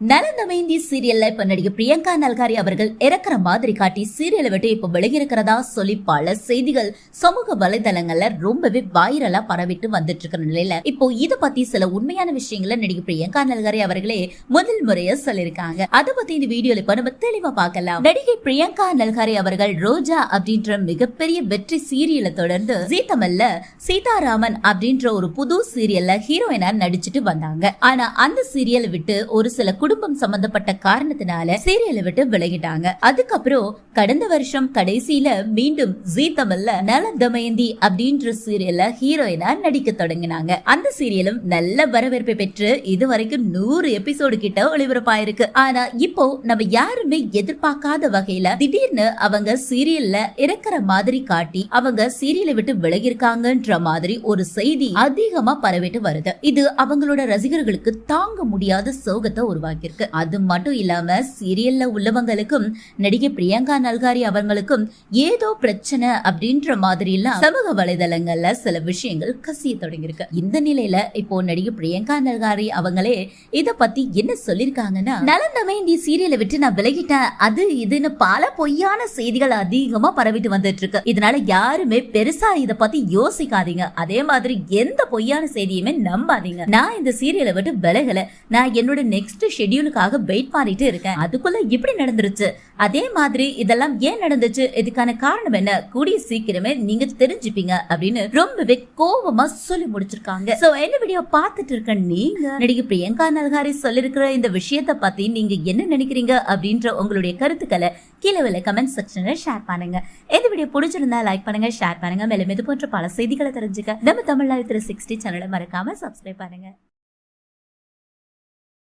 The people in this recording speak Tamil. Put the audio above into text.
நலந்தமைந்தி சீரியல்ல இப்ப நடிகை பிரியங்கா நல்காரி அவர்கள் இறக்குற மாதிரி காட்டி சீரியலை விட்டு இப்ப விலகி சொல்லி பல செய்திகள் சமூக வலைதளங்கள்ல ரொம்பவே வைரலா பரவிட்டு வந்துட்டு இருக்கிற நிலையில. இப்போ இத பத்தி சில உண்மையான விஷயங்களை நடிகை பிரியங்கா நல்காரி அவர்களே முதல் முறையா சொல்லிருக்காங்க அதை பத்தி இந்த வீடியோல இப்ப நம்ம தெளிவா பார்க்கலாம். நடிகை பிரியங்கா நல்காரி அவர்கள் ரோஜா அப்படின்ற மிகப்பெரிய வெற்றி சீரியலை தொடர்ந்து ஜீ தமிழ்ல சீதாராமன் அப்படின்ற ஒரு புது சீரியல்ல ஹீரோயினா நடிச்சிட்டு வந்தாங்க. ஆனா அந்த சீரியலை விட்டு ஒரு சில குடும்பம் சம்பந்தப்பட்ட காரணத்தினால சீரியலை விட்டு விலகிட்டாங்க. அதுக்கப்புறம் கடந்த வருஷம் கடைசியில மீண்டும் ஜீ தமிழ்ல நல தமயந்தி அப்படின்ற சீரியல்ல ஹீரோயினா நடிக்க தொடங்கினாங்க. அந்த சீரியலும் நல்ல வரவேற்பை பெற்று இதுவரைக்கும் நூறு எபிசோடு கிட்ட ஒளிபரப்பாயிருக்கு. ஆனா இப்போ நம்ம யாருமே எதிர்பார்க்காத வகையில திடீர்னு அவங்க சீரியல்ல இறக்குற மாதிரி காட்டி அவங்க சீரியலை விட்டு விலகிருக்காங்கன்ற மாதிரி ஒரு செய்தி அதிகமா பரவிட்டு வருது. இது அவங்களோட ரசிகர்களுக்கு தாங்க முடியாத சோகத்தை உருவாக்கியிருக்கு அது மட்டும் இல்லாம சீரியல்ல உள்ளவங்களுக்கும் நடிகை பிரியங்கா நல்காரி அவங்களுக்கும் ஏதோ பிரச்சனை அப்படின்ற மாதிரி எல்லாம் சமூக வலைதளங்கள்ல சில விஷயங்கள் கசிய தொடங்கியிருக்கு. இந்த நிலையில இப்போ நடிகை பிரியங்கா நல்காரி அவங்களே இத பத்தி என்ன சொல்லிருக்காங்கன்னா நலந்தமே இந்த சீரியலை விட்டு நான் விலகிட்டேன். அது இதுன்னு பல பொய்யான செய்திகள் அதிகமா பரவிட்டு வந்துட்டு இருக்கு இதனால யாருமே பெருசா இத பத்தி யோசிக்காதீங்க. அதே மாதிரி எந்த பொய்யான செய்தியுமே நம்பாதீங்க. நான் இந்த சீரியலை விட்டு விலகல. நான் என்னோட நெக்ஸ்ட் ஷெட்யூலுக்காக வெயிட் பண்ணிட்டு இருக்கேன். அதுக்குள்ள இப்படி நடந்துருச்சு. அதே மாதிரி இதெல்லாம் ஏன் நடந்துச்சு? இதுக்கான காரணம் என்ன? கூடிய சீக்கிரமே நீங்க தெரிஞ்சுப்பீங்க அப்படின்னு ரொம்பவே கோவமா சொல்லி முடிச்சிருக்காங்க. சோ என்ன வீடியோ பார்த்துட்டு இருக்க நீங்க? நடிகை பிரியங்கா நல்காரி சொல்லிருக்கிற இந்த விஷயத்த பத்தி நீங்க என்ன நினைக்கிறீங்க அப்படின்ற உங்களுடைய கருத்துக்களை கீழே உள்ள கமெண்ட் செக்ஷன்ல ஷேர் பண்ணுங்க. இந்த வீடியோ பிடிச்சிருந்தா லைக் பண்ணுங்க ஷேர் பண்ணுங்க. மேலும் இது போன்ற பல செய்திகளை தெரிஞ்சுக்க நம்ம தமிழ்நாடு த்ரீ சிக்ஸ்டி சேனலை மறக்காம சப்ஸ்கிரைப் பண்ணுங்க.